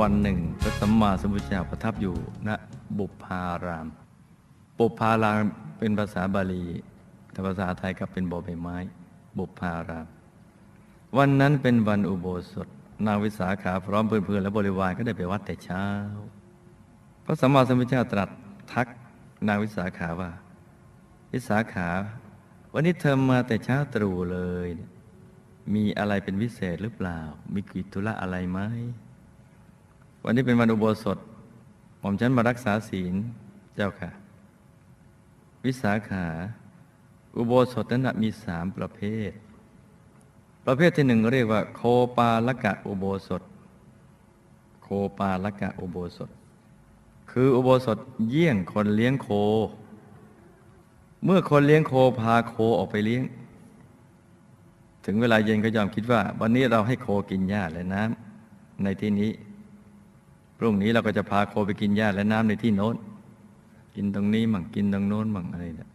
วันหนึ่ง พระสัมมาสัมพุทธเจ้าประทับอยู่ณบุพาราม บุพารามเป็นภาษาบาลีแต่ภาษาไทยก็เป็นบอใบไม้ บุพาราม วันนั้นเป็นวันอุโบสถ นางวิสาขาพร้อมเพื่อนๆและบริวารก็ได้ไปวัดแต่เช้า พระสัมมาสัมพุทธเจ้าตรัสทักนางวิสาขาว่า วิสาขา วันนี้เธอมาแต่เช้าตรู่เลยเนี่ยมีอะไรเป็นวิเศษหรือเปล่า มีกิจธุระอะไรไหม วันนี้เป็นวันอุโบสถ หม่อมฉันมารักษาศีลเจ้าค่ะ วิสาขา อุโบสถนั้นมีสามประเภท ประเภทที่หนึ่งเรียกว่า โคปาลกะอุโบสถ โคปาลกะอุโบสถ คืออุโบสถเยี่ยงคนเลี้ยงโค เมื่อคนเลี้ยงโคพาโคออกไปเลี้ยง ถึงเวลาเย็นก็ยอมคิดว่า วันนี้เราให้โคกินหญ้าและน้ำในที่นี้ พรุ่งนี้เราก็จะพาโคไปกินหญ้าและน้ำในที่โน้น กินตรงนี้มั่งกินตรงโน้นมั่งอะไรเนี่ย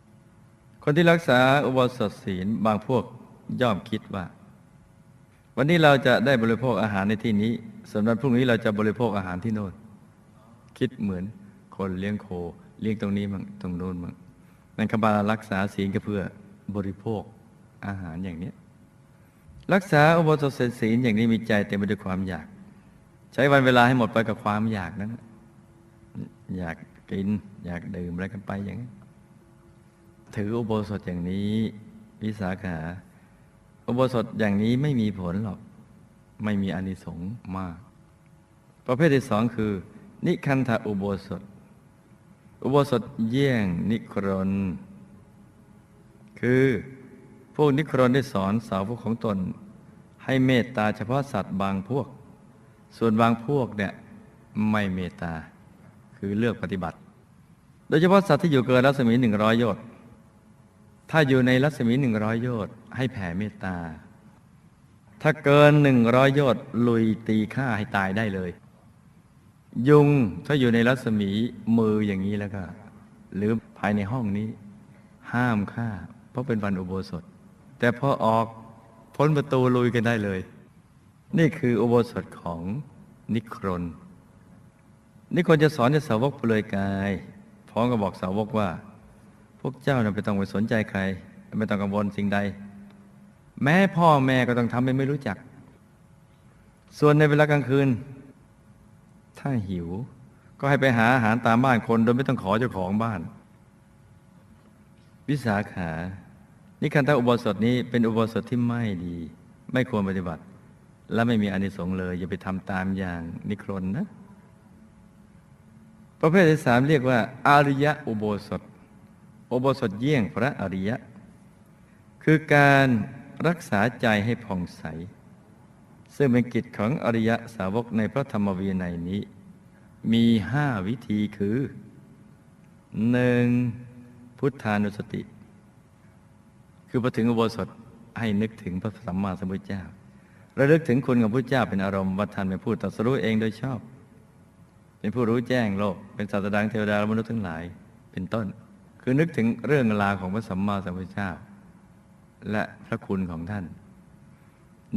คนที่รักษาอุโบสถศีลบางพวกย่อมคิดว่า วันนี้เราจะได้บริโภคอาหารในที่นี้ส่วนวันพรุ่งนี้เราจะบริโภคอาหารที่โน้น คิดเหมือนคนเลี้ยงโคเลี้ยงตรงนี้มั่งตรงโน้นมั่งนั่นคำบารักษาศีลก็เพื่อบริโภคอาหารอย่างนี้ รักษาอุโบสถศีลอย่างนี้มีใจเต็มไปด้วยความอยาก ใช้วันเวลาให้หมดไปกับความอยากนั้น อยากกิน อยากดื่มอะไรกันไปอย่างนี้ถืออุโบสถอย่างนี้ วิสาขา อุโบสถอย่างนี้ไม่มีผลหรอก ไม่มีอนิสงส์มาก ประเภทที่สองคือ นิคันธอุโบสถ อุโบสถเยี่ยงนิครน คือพวกนิครนได้สอนสาวพวกของตน ให้เมตตาเฉพาะสัตว์บางพวก ส่วนบางพวกเนี่ยไม่เมตตาคือเลือกปฏิบัติ โดยเฉพาะสัตว์ที่อยู่เกินรัศมีหนึ่งร้อยโยชน์ถ้าอยู่ในรัศมีหนึ่งร้อยโยชน์ให้แผ่เมตตา ถ้าเกินหนึ่งร้อยโยชน์ลุยตีฆ่าให้ตายได้เลย ยุงถ้าอยู่ในรัศมีมืออย่างนี้แล้วก็ หรือภายในห้องนี้ ห้ามฆ่า เพราะเป็นวันอุโบสถ แต่พอออกพ้นประตูลุยกันได้เลย นี่คืออุโบสถของนิครน นิครนจะสอนให้สาวกเปลือยกาย พร้อมกับบอกสาวกว่า พวกเจ้านะไม่ต้องไปสนใจใคร ไม่ต้องกังวลสิ่งใด แม้พ่อแม่ก็ต้องทำเป็นไม่รู้จัก ส่วนในเวลากลางคืน ถ้าหิว ก็ให้ไปหาอาหารตามบ้านคนโดยไม่ต้องขอเจ้าของบ้าน วิสาขา นิคันธอุโบสถนี้เป็นอุโบสถที่ไม่ดี ไม่ควรปฏิบัติ และไม่มีอานิสงส์เลย อย่าไปทำตามอย่างนิครนนะ ประเภทที่สามเรียกว่า อาริยะอุโบสถ อุโบสถเยี่ยงพระอริยะ คือการรักษาใจให้ผ่องใส ซึ่งเป็นกิจของอริยะสาวกในพระธรรมวินัยนี้ มีห้าวิธีคือหนึ่งพุทธานุสติ คือพอถึงอุโบสถให้นึกถึงพระสัมมาสัมพุทธเจ้า ระลึกถึงคุณของพระเจ้าเป็นอารมณ์ว่าท่านเป็นผู้ตรัสรู้เองโดยชอบ เป็นผู้รู้แจ้งโลก เป็นศาสดาเทวดาและมนุษย์ทั้งหลายเป็นต้น คือนึกถึงเรื่องราวของพระสัมมาสัมพุทธเจ้า และพระคุณของท่าน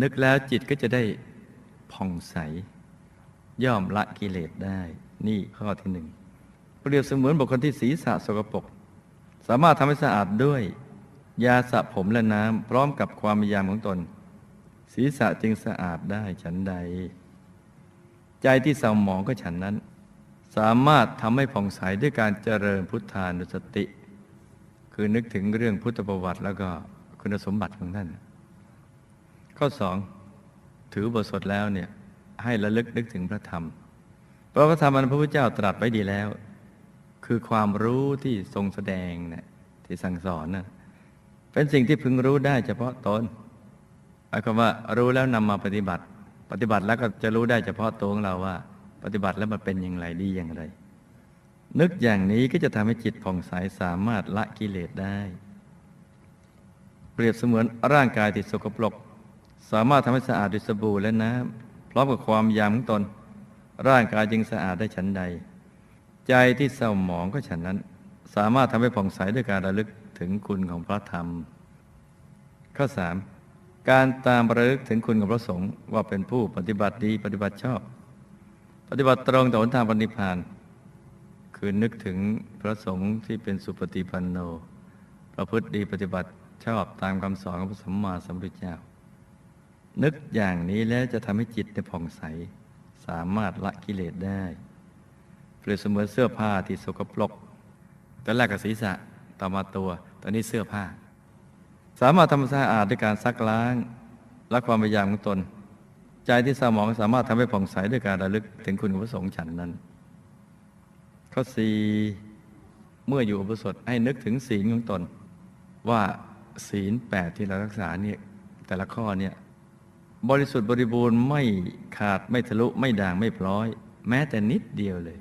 นึกแล้วจิตก็จะได้ผ่องใส ย่อมละกิเลสได้นี่ข้อที่หนึ่งเปรียบเสมือนบุคคลที่ศีรษะสกปรกสามารถทำให้สะอาดด้วย ยาสระผมและน้ำพร้อมกับความพยายามของตน ศีรษะจึงสะอาดได้ฉันใด ใจที่เศร้าหมองก็ฉันนั้น สามารถทำให้ผ่องใสด้วยการเจริญพุทธานุสติ คือนึกถึงเรื่องพุทธประวัติแล้วก็คุณสมบัติของท่าน ข้อสองถือบทสดแล้วเนี่ยให้ระลึกนึกถึงพระธรรม เพราะพระธรรมอันพระพุทธเจ้าตรัสไว้ดีแล้ว คือความรู้ที่ทรงแสดงเนี่ยที่สั่งสอนนะเป็นสิ่งที่พึงรู้ได้เฉพาะตนายความว่ารู้แล้วนำมาปฏิบัติ ปฏิบัติแล้วก็จะรู้ได้เฉพาะตัวของเราว่า ปฏิบัติแล้วมันเป็นอย่างไรดีอย่างไร นึกอย่างนี้ก็จะทำให้จิตผ่องใสสามารถละกิเลสได้ เปรียบเสมือนร่างกายที่สกปรกสามารถทำให้สะอาดด้วยสบู่และน้ำพร้อมกับความยำของตน ร่างกายจึงสะอาดได้ฉันใด ใจที่เศร้าหมองก็ฉันนั้น สามารถทำให้ผ่องใสด้วยการระลึกถึงคุณของพระธรรม ข้อสาม การตามระลึกถึงคุณของพระสงฆ์ว่าเป็นผู้ปฏิบัติดีปฏิบัติชอบ ปฏิบัติตรงต่อหนทางปฏิพานคือนึกถึงพระสงฆ์ที่เป็นสุปฏิปันโน ประพฤติดีปฏิบัติชอบตามคำสอนของพระสัมมาสัมพุทธเจ้า นึกอย่างนี้แล้วจะทำให้จิตในผ่องใส สามารถละกิเลสได้ เปรียบเสมือนเสื้อผ้าที่สกปรกตอนแรกกับศีรษะต่อมาตัว ตอนนี้เสื้อผ้า สามารถทำสะอาดด้วยการซักล้างและความพยายามของตน ใจที่เศร้าหมองสามารถทำให้ผ่องใสด้วยการระลึกถึงคุณของพระสงฆ์ฉันนั้น ข้อสี่เมื่ออยู่อุปสมบทให้นึกถึงศีลของตน ว่าศีลแปดที่เรารักษาเนี่ยแต่ละข้อเนี่ยบริสุทธิ์บริบูรณ์ไม่ขาดไม่ทะลุไม่ด่างไม่พร้อย แม้แต่นิดเดียวเลย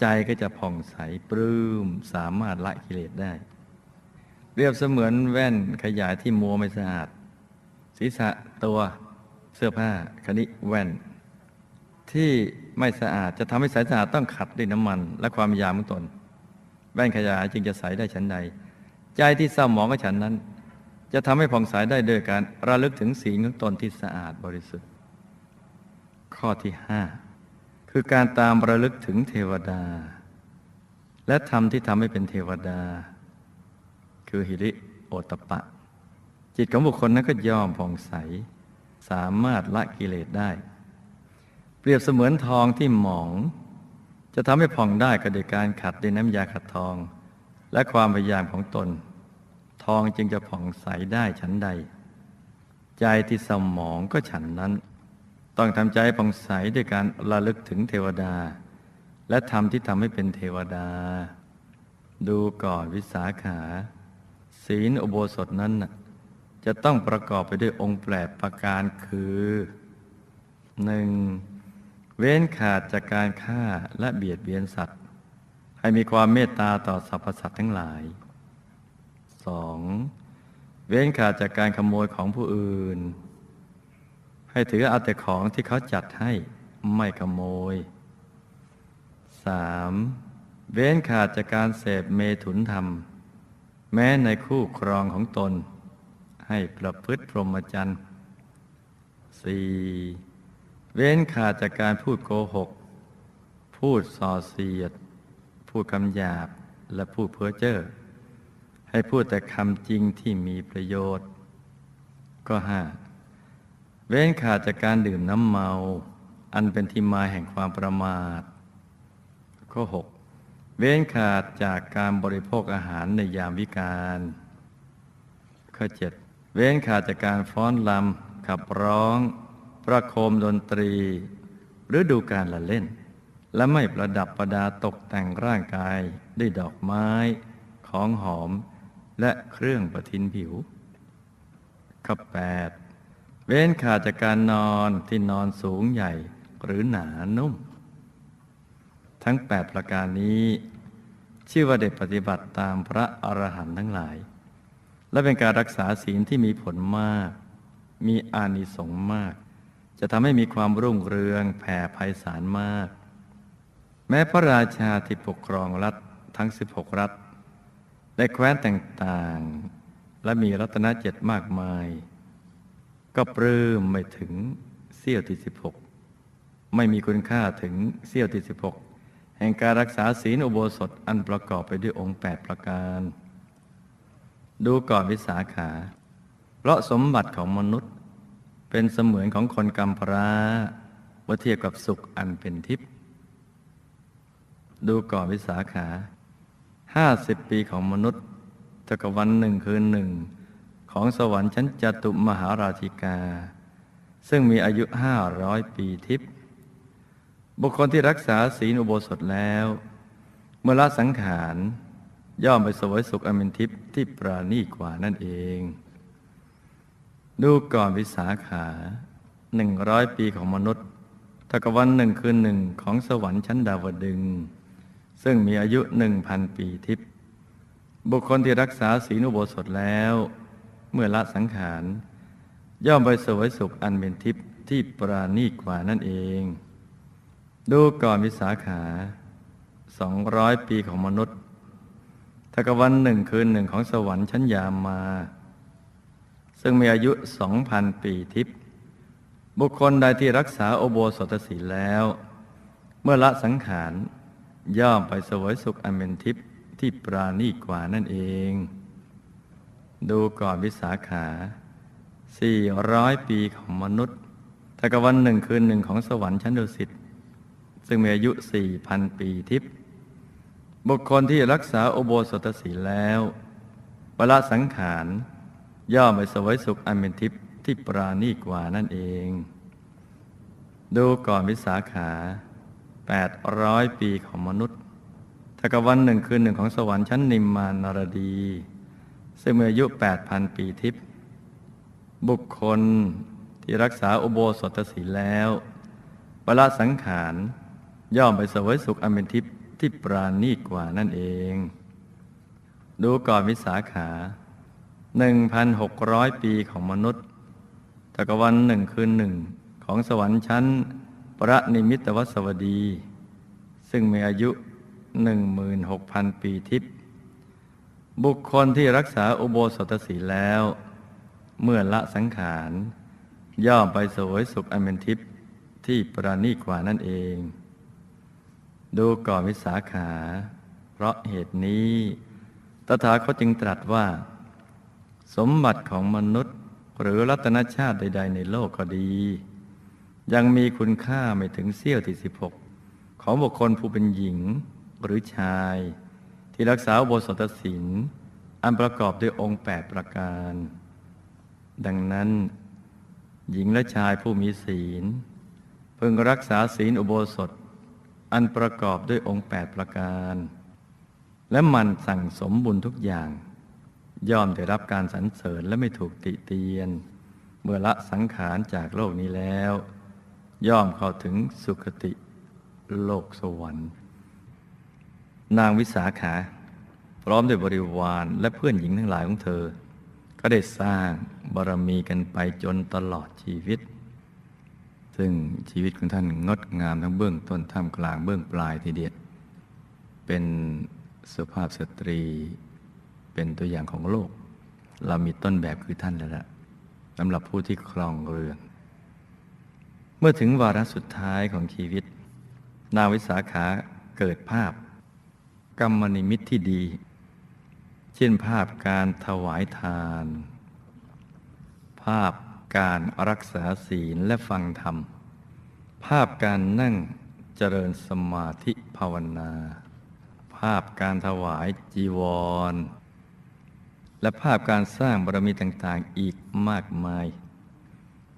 ใจก็จะผ่องใสปลื้มสามารถละกิเลสได้ เรียบเสมือนแว่นขยายที่มัวไม่สะอาด ศีรษะตัวเสื้อผ้าคณิแว่น ที่ไม่สะอาดจะทำให้สายสะอาดต้องขัดด้วยน้ำมัน และความยามของตน แว่นขยายจึงจะใสได้ชั้นใด ใจที่เศร้าหมองกับฉันนั้น จะทำให้ผ่องใสได้โดยการระลึกถึงศีลของตนที่สะอาดบริสุทธิ์ ข้อที่ห้าคือการตามระลึกถึงเทวดา และธรรมที่ทำให้เป็นเทวดา คือหิริโอตปะ จิตของบุคคลนั้นก็ย่อมผ่องใส สามารถละกิเลสได้ เปรียบเสมือนทองที่หมอง จะทำให้ผ่องได้ก็โดยการขัดด้วยน้ำยาขัดทอง และความพยายามของตน ทองจึงจะผ่องใสได้ฉันใด ใจที่สมองก็ฉันนั้น ต้องทำใจใผ่องใสด้วยการระลึกถึงเทวดา และธรรมที่ทำให้เป็นเทวดา ดูก่อนวิสาขา ศีลอุโบสถนั้นจะต้องประกอบไปด้วยองค์แปดประการคือหนึ่งเว้นขาดจากการฆ่าและเบียดเบียนสัตว์ ให้มีความเมตตาต่อสรรพสัตว์ทั้งหลายสองเว้นขาดจากการขโมยของผู้อื่น ให้ถือเอาแต่ของที่เขาจัดให้ไม่ขโมยสามเว้นขาดจากการเสพเมถุนธรรม แม้ในคู่ครองของตน ให้ประพฤติพรหมจรรย์สี่เว้นขาดจากการพูดโกหก พูดส่อเสียด พูดคำหยาบ และพูดเพ้อเจ้อ ให้พูดแต่คำจริงที่มีประโยชน์ ก็ห้าเว้นขาดจากการดื่มน้ำเมา อันเป็นที่มาแห่งความประมาท ข้อหก เว้นขาดจากการบริโภคอาหารในยามวิกาลข้อเจ็ดเว้นขาดจากการฟ้อนลำขับร้อง ประโคมดนตรี หรือดูการละเล่น และไม่ประดับประดาตกแต่งร่างกายด้วยดอกไม้ ของหอม และเครื่องประทินผิว ข้อแปดเว้นขาดจากการนอนที่นอนสูงใหญ่หรือหนานุ่ม ทั้ง 8 ประการนี้ ชื่อว่าเด็กปฏิบัติตามพระอรหันต์ทั้งหลาย และเป็นการรักษาศีลที่มีผลมาก มีอานิสงส์มาก จะทำให้มีความรุ่งเรืองแผ่ไพศาลมาก แม้พระราชาที่ปกครองรัฐทั้ง 16 รัฐในแคว้นต่างๆ และมีรัตนเจ็ดมากมาย ก็ปลื้มไม่ถึงเสี้ยวที่ 16 ไม่มีคุณค่าถึงเสี้ยวที่ 16 แห่งการรักษาศีลอุโบสถอันประกอบไปด้วยองค์ 8 ประการ ดูก่อนวิสาขา เพราะสมบัติของมนุษย์ เป็นเสมือนของคนกำพร้าเมื่อเทียบกับสุขอันเป็นทิพย์ดูก่อนวิสาขาห้าสิบปีของมนุษย์เท่ากับวันหนึ่งคืนหนึ่ง ของสวรรค์ชั้นจตุมหาราธิกา ซึ่งมีอายุห้าร้อยปีทิพย์ บุคคลที่รักษาศีลอุโบสถแล้ว เมื่อละสังขารย่อมไปสวยสุขอมินทิพย์ที่ปราณีกว่านั่นเอง ดูก่อนวิสาขาหนึ่งร้อยปีของมนุษย์เท่ากับวันหนึ่งคืนหนึ่งของสวรรค์ชั้นดาวดึง ซึ่งมีอายุหนึ่งพันปีทิพย์บุคคลที่รักษาศีลอุโบสถแล้ว เมื่อละสังขาร ย่อมไปสวยสุขอันเป็นทิพย์ที่ปราณีกว่านั่นเอง ดูก่อนวิสาขาสองร้อยปีของมนุษย์ทกวันหนึ่งคืนหนึ่งของสวรรค์ชั้นยามมา ซึ่งมีอายุสองพันปีทิพย์บุคคลใดที่รักษาโอโบสถศีลแล้ว เมื่อละสังขารย่อมไปสวยสุขอเป็นทิพย์ที่ปราณีกว่านั่นเอง ดูก่อนวิสาขา400ปีของมนุษย์แต่กับวันหนึ่งคืนหนึ่งของสวรรค์ชั้นดุสิต ซึ่งมีอายุ 4,000 ปีทิพย์บุคคลที่รักษาโอโบสถศีลแล้วเวลาสังขาร ย่อมไปสวยสุขอันเป็นทิพย์ที่ปราณีกว่านั่นเอง ดูก่อนวิสาขา 800 ปีของมนุษย์ถ้ากับวันหนึ่งคืนหนึ่งของสวรรค์ชั้นนิมมานารดี ซึ่งมีอายุ 8,000 ปีทิพย์บุคคลที่รักษาอุโบสถศีลแล้วเวลาสังขาร ย่อมไปสวยสุขอเป็นทิพที่ปราณีกว่านั่นเอง ดูก่อนวิสาขา 1,600 ปีของมนุษย์ถ้ากับวันหนึ่งคืนหนึ่งของสวรรค์ชั้นพระนิมิตวสวดี ซึ่งมีอายุ 16,000 ปีทิพย์บุคคลที่รักษาอุโบสถศีลแล้ว เมื่อละสังขาร ย่อมไปสวยสุขอเป็นทิพย์ที่ประณีกว่านั่นเอง ดูก่อนวิสาขา เพราะเหตุนี้ ตถาคตจึงตรัสว่า สมบัติของมนุษย์หรือรัตนชาติใด ๆ ในโลกก็ดี ยังมีคุณค่าไม่ถึงเสี้ยวที่สิบหกของบุคคลผู้เป็นหญิงหรือชาย ที่รักษาโบสถศีลอันประกอบด้วยองค์แปดประการ ดังนั้น หญิงและชายผู้มีศีลพึงรักษาศีลอุโบสถ อันประกอบด้วยองค์แปดประการ และมันสั่งสมบุญทุกอย่าง ย่อมได้รับการสรรเสริญและไม่ถูกติเตียน เมื่อละสังขารจากโลกนี้แล้ว ย่อมเข้าถึงสุคติโลกสวรรค์ นางวิสาขา พร้อมด้วยบริวารและเพื่อนหญิงทั้งหลายของเธอ ก็ได้สร้างบารมีกันไปจนตลอดชีวิต ซึ่งชีวิตของท่านงดงามทั้งเบื้องต้นท่ามกลางเบื้องปลายทีเดียว เป็นสุภาพสตรี เป็นตัวอย่างของโลก เรามีต้นแบบคือท่านแล้วละสำหรับผู้ที่ครองเรือน เมื่อถึงวาระสุดท้ายของชีวิต นาวิสาขาเกิดภาพ กรรมนิมิตที่ดี เช่นภาพการถวายทาน ภาพ การรักษาศีลและฟังธรรม ภาพการนั่งเจริญสมาธิภาวนา ภาพการถวายจีวร และภาพการสร้างบารมีต่างๆอีกมากมาย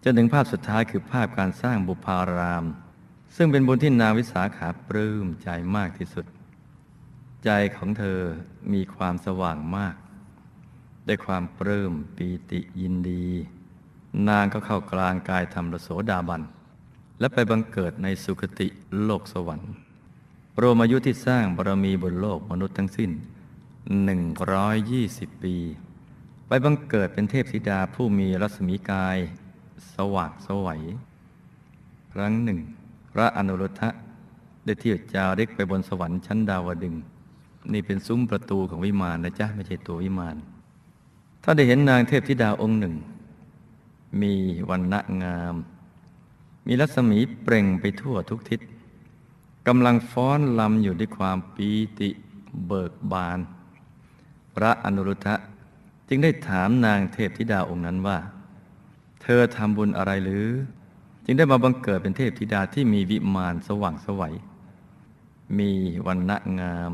จนถึงภาพสุดท้ายคือภาพการสร้างบุพาราม ซึ่งเป็นบุญที่นางวิสาขาปลื้มใจมากที่สุด ใจของเธอมีความสว่างมากด้วยความปลื้มปีติยินดี นางก็เข้ากลางกายธรรมรโสดาบัน และไปบังเกิดในสุคติโลกสวรรค์รวมอายุที่สร้างบารมีบนโลกมนุษย์ทั้งสิ้น 120 ปี ไปบังเกิดเป็นเทพธิดาผู้มีรัศมีกาย สว่างสวัยครั้งหนึ่ง พระอนุรุทธะได้เที่ยวจาริกไปบนสวรรค์ชั้นดาวดึง นี่เป็นซุ้มประตูของวิมานนะจ๊ะ ไม่ใช่ตัววิมานถ้าได้เห็นนางเทพธิดาองค์หนึ่ง มีวันณะงาม มีรัศมีเปล่งไปทั่วทุกทิศกำลังฟ้อนลำอยู่ด้วยความปีติเบิกบาน พระอนุรุทธะจึงได้ถามนางเทพธิดาองค์นั้นว่า เธอทำบุญอะไรหรือ จึงได้มาบังเกิดเป็นเทพธิดาที่มีวิมานสว่างสวัย มีวันณะงาม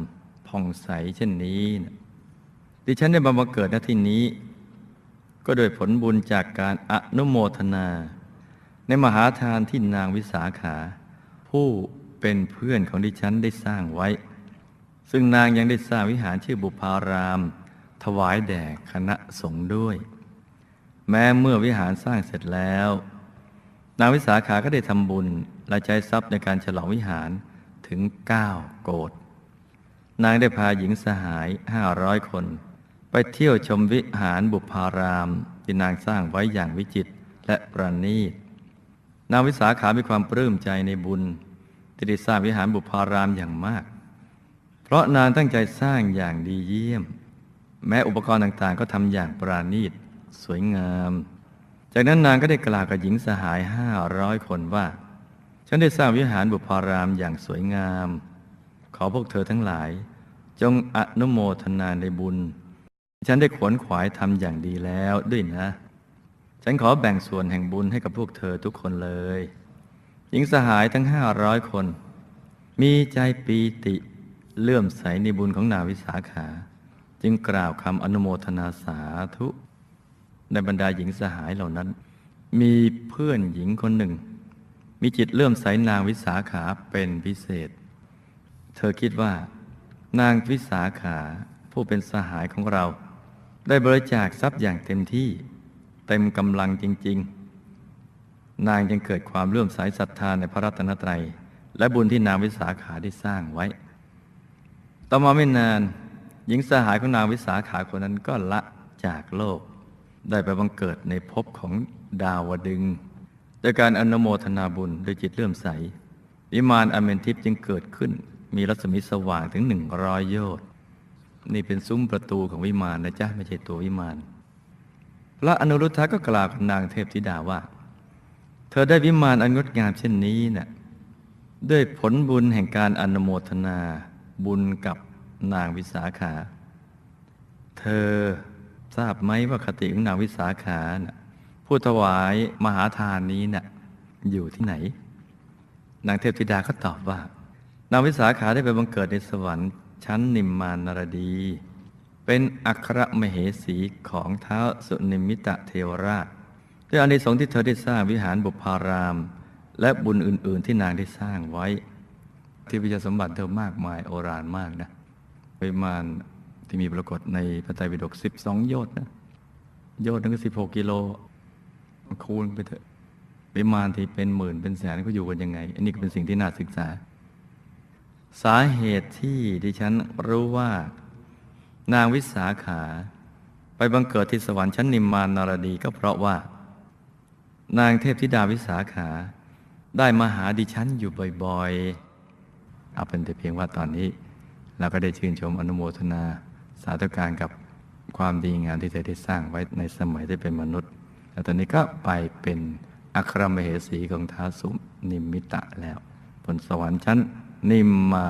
ผ่องใสเช่นนี้นะดิฉันได้มาบังเกิดณที่นี้ ก็โดยผลบุญจากการอนุโมทนา ในมหาทานที่นางวิสาขา ผู้เป็นเพื่อนของดิฉันได้สร้างไว้ ซึ่งนางยังได้สร้างวิหารชื่อบุพาราม ถวายแด่คณะสงฆ์ด้วย แม้เมื่อวิหารสร้างเสร็จแล้ว นางวิสาขาก็ได้ทำบุญและใช้ทรัพย์ในการฉลองวิหารถึง 9 โกดนางได้พาหญิงสหายห้าร้อยคน ไปเที่ยวชมวิหารบุพารามที่นางสร้างไว้อย่างวิจิตรและประณีต นางวิสาขามีความปลื้มใจในบุญที่ได้สร้างวิหารบุพารามอย่างมาก เพราะนางตั้งใจสร้างอย่างดีเยี่ยม แม้อุปกรณ์ต่างๆ ก็ทำอย่างปราณีต สวยงาม จากนั้นนางก็ได้กล่าวกับหญิงสหายห้าร้อยคนว่า ฉันได้สร้างวิหารบุพารามอย่างสวยงาม ขอพวกเธอทั้งหลาย จงอนุโมทนาในบุญ ฉันได้ขวนขวายทำอย่างดีแล้วด้วยนะ ฉันขอแบ่งส่วนแห่งบุญให้กับพวกเธอทุกคนเลย หญิงสหายทั้งห้าร้อยคน มีใจปีติเลื่อมใสในบุญของนางวิสาขา จึงกล่าวคำอนุโมทนาสาธุ ในบรรดาหญิงสหายเหล่านั้น มีเพื่อนหญิงคนหนึ่ง มีจิตเลื่อมใสนางวิสาขาเป็นพิเศษ เธอคิดว่า นางวิสาขาผู้เป็นสหายของเรา ได้บริจาคทรัพย์อย่างเต็มที่ เต็มกำลังจริง ๆ นางยังเกิดความเลื่อมใสศรัทธาในพระรัตนตรัย และบุญที่นางวิสาขาได้สร้างไว้ ต่อมาไม่นานหญิงสหายของนางวิสาขาคนนั้นก็ละจากโลก ได้ไปบังเกิดในภพของดาวดึงส์โดยการอนุโมทนาบุญด้วยจิตเลื่อมใส วิมานอเมนทิพย์จึงเกิดขึ้น มีรัศมีสว่างถึงหนึ่งร้อยโยชน์ นี่เป็นซุ้มประตูของวิมานนะจ๊ะไม่ใช่ตัววิมาน พระอนุรุทธะก็กล่าวกับนางเทพธิดาว่า เธอได้วิมานอันงดงามเช่นนี้น่ะด้วยผลบุญแห่งการอนุโมทนาบุญกับนางวิสาขา เธอทราบไหมว่าคติของนางวิสาขาน่ะผู้ถวายมหาทานนี้น่ะอยู่ที่ไหน นางเทพธิดาก็ตอบว่า นางวิสาขาได้ไปบังเกิดในสวรรค์ ชั้นนิมมานารดี เป็นอัครมเหสีของเท้าสุนิมิตะเทวราช ด้วยอานิสงส์ที่เธอได้สร้างวิหารบุพาราม และบุญอื่น ๆ ที่นางได้สร้างไว้ ที่วิจสมบัติเธอมากมายโอฬารมากนะวิมานที่มีปรากฏในพระไตรปิฎก12 โยชน์นะ โยชน์นึงก็ 16 กิโล คูณไปเถอะวิมานที่เป็นหมื่นเป็นแสนก็อยู่กันยังไง อันนี้ก็เป็นสิ่งที่น่าศึกษา สาเหตุที่ดิฉันรู้ว่า นางวิสาขา ไปบังเกิดที่สวรรค์ชั้นนิมมานนารดีก็เพราะว่า นางเทพธิดาวิสาขา ได้มาหาดิฉันอยู่บ่อยๆ เอาเป็นแต่เพียงว่าตอนนี้ เราก็ได้ชื่นชมอนุโมทนาสาธุการกับความดีงามที่เธอได้สร้างไว้ในสมัยที่เป็นมนุษย์แล้วตอนนี้ก็ไปเป็นอัครมเหสีของท้าสุนิมิตะแล้ว บนสวรรค์ชั้น นิมมา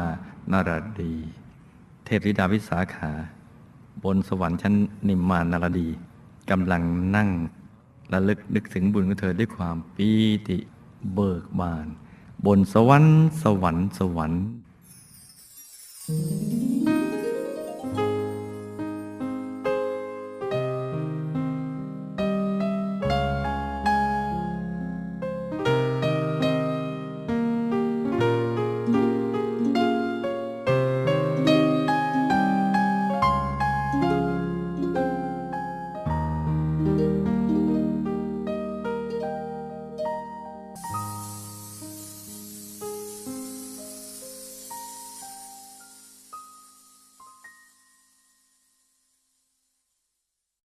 นารดี เทพธิดาวิสาขา บนสวรรค์ชั้นนิมมานารดีกำลังนั่งระลึกนึกถึงบุญของเธอด้วยความปีติเบิกบาน บนสวรรค์สวรรค์สวรรค์ Thank you.